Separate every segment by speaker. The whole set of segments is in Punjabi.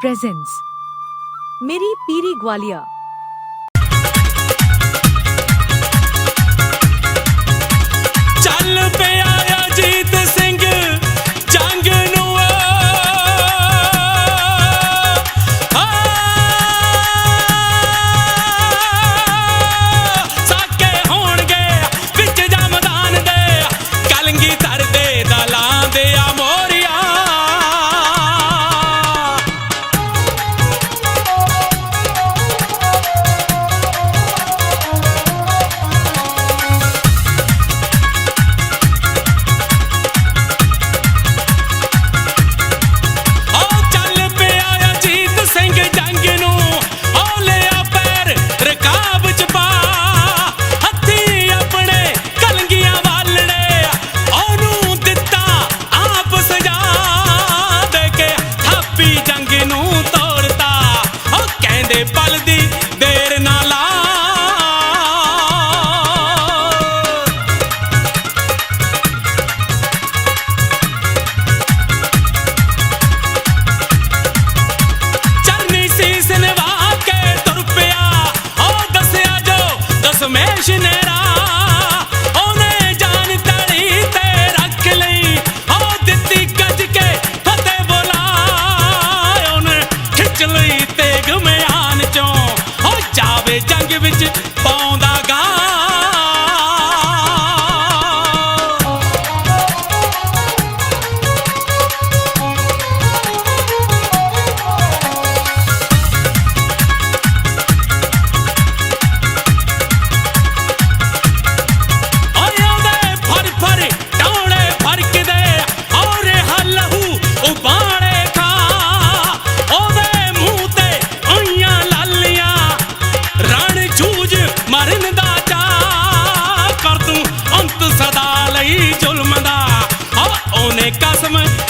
Speaker 1: प्रेजेंस मेरी पीरी ग्वालियर
Speaker 2: ਕਹਿੰਦੇ ਵਿੱਚ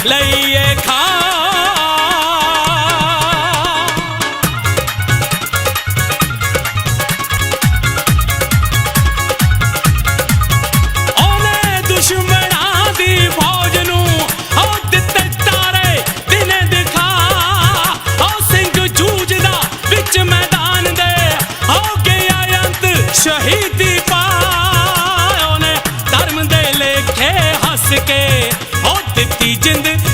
Speaker 2: ਲਈਏ ਖਾ ਉਹਨੇ ਦੁਸ਼ਮਣਾਂ ਦੀ ਫੌਜ ਨੂੰ ਹੋ ਦਿੱਤੇ ਤਾਰੇ, ਦਿਨੇ ਦਿਖਾ। ਹੋ ਸਿੰਘ ਜੂਝਦਾ ਵਿੱਚ ਮੈਦਾਨ ਦੇ। ਹੋ ਗਿਆ ਅੰਤ ਸ਼ਹੀਦੀ ਪਾ। ਉਹਨੇ ਧਰਮ ਦੇ ਲੇਖੇ ਹੱਸ ਕੇ ਦੀ ਜਿੰਦ